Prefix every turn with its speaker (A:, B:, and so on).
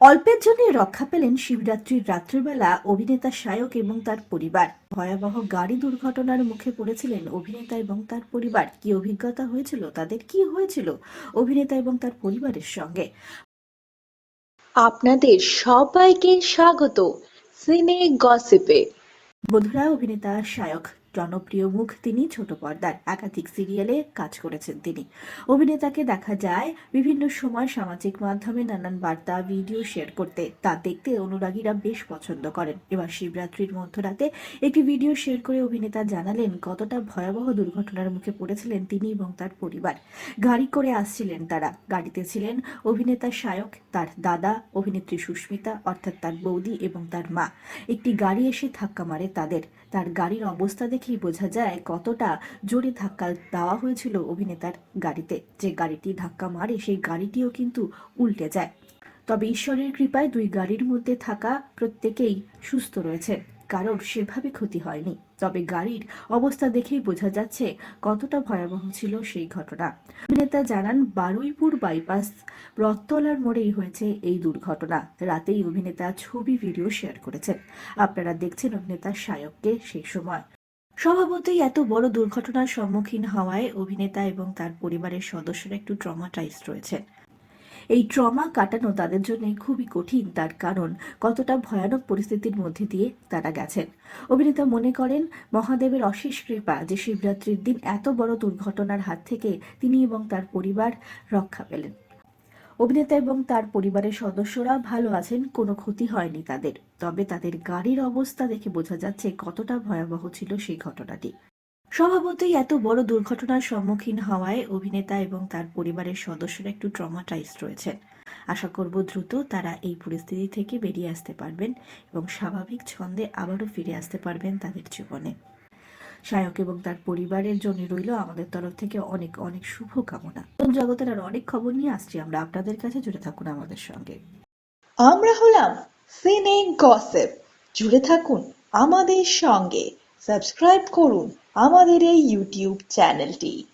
A: অল্পের জন্য রক্ষা পেলেন শিবরাত্রির রাত্রিবেলা অভিনেতা সায়ক এবং তার পরিবার। ভয়াবহ গাড়ি দুর্ঘটনার মুখে পড়েছিলেন অভিনেতা এবং তার পরিবার। কি অভিজ্ঞতা হয়েছিল তাদের কি হয়েছিল অভিনেতা এবং তার পরিবারের সঙ্গে?
B: আপনাদের সবাইকে স্বাগত সিনে গসিপে।
A: বন্ধুরা অভিনেতা সায়ক জনপ্রিয় মুখ তিনি ছোট পর্দার একাধিক সিরিয়ালে কাজ করেছেন তিনি। অভিনেতাকে দেখা যায় বিভিন্ন সময় সামাজিক মাধ্যমে নানান বার্তা, ভিডিও শেয়ার করতে। তা দেখতে অনুরাগীরা বেশ পছন্দ করেন। এবার শিবরাত্রির মধ্যরাতে একটি ভিডিও শেয়ার করে অভিনেতা জানালেন কতটা ভয়াবহ দুর্ঘটনার মুখে পড়েছিলেন তিনি এবং তার পরিবার। গাড়ি করে আসছিলেন তারা। গাড়িতে ছিলেন অভিনেতা সায়ক, তার দাদা, অভিনেত্রী সুস্মিতা, অর্থাৎ তার বৌদি এবং তার মা। একটি গাড়ি এসে ধাক্কা মারে তাদের। তার গাড়ির অবস্থা দেখেই বোঝা যায় কতটা জোরে ধাক্কা দেওয়া হয়েছিল অভিনেতার গাড়িতে। যে গাড়িটি ধাক্কা মারে, সেই গাড়িটিও কিন্তু উল্টে যায়। তবে ঈশ্বরের কৃপায় দুই গাড়ির মধ্যে থাকা প্রত্যেকেই সুস্থ রয়েছে। কারোর সেভাবে ক্ষতি হয়নি। তবে গাড়ির অবস্থা দেখেই বোঝা যাচ্ছে কতটা ভয়াবহ ছিল সেই ঘটনা। অভিনেতা জানান, বারুইপুর বাইপাস রথতলার মোড়েই হয়েছে এই দুর্ঘটনা। রাতেই অভিনেতা ছবি, ভিডিও শেয়ার করেছেন। আপনারা দেখছেন অভিনেতা সায়ককে সেই সময়। স্বভাবতই এত বড় দুর্ঘটনার সম্মুখীন হওয়ায় অভিনেতা এবং তার পরিবারের সদস্যরা একটু ট্রমাটাইজড রয়েছেন এই ট্রমা কাটানো তাদের জন্য খুবই কঠিন, তার কারণ কতটা ভয়ানক পরিস্থিতির মধ্যে দিয়ে তারা গেছেন। অভিনেতা মনে করেন, মহাদেবের অশেষ কৃপা যে শিবরাত্রির দিন এত বড় দুর্ঘটনার হাত থেকে তিনি এবং তার পরিবার রক্ষা পেলেন। অভিনেতা এবং তার পরিবারের সদস্যরা ভালো আছেন, কোনো ক্ষতি হয়নি তাদের। তবে তাদের গাড়ির অবস্থা দেখে বোঝা যাচ্ছে কতটা ভয়াবহ ছিল সেই ঘটনাটি। স্বভাবতই এত বড় দুর্ঘটনার সম্মুখীন হওয়ায় অভিনেতা এবং তার পরিবারের সদস্যরা একটু ট্রমাটাইজড রয়েছেন। আশা করব দ্রুত তারা এই পরিস্থিতি থেকে বেরিয়ে আসতে পারবেন এবং স্বাভাবিক ছন্দে আবারও ফিরে আসতে পারবেন তাদের জীবনে। সায়ক এবং তার পরিবারের জন্য রইল আমাদের তরফ থেকে অনেক অনেক শুভ কামনা নতুন জগতের আর অনেক খবর নিয়ে আসছি আমরা। আপনাদের কাছে জুড়ে থাকুন আমাদের সঙ্গে।
B: আমরা হলাম সিনে গসেপ জুড়ে থাকুন আমাদের সঙ্গে। সাবস্ক্রাইব করুন আমাদের এই ইউটিউব চ্যানেলটি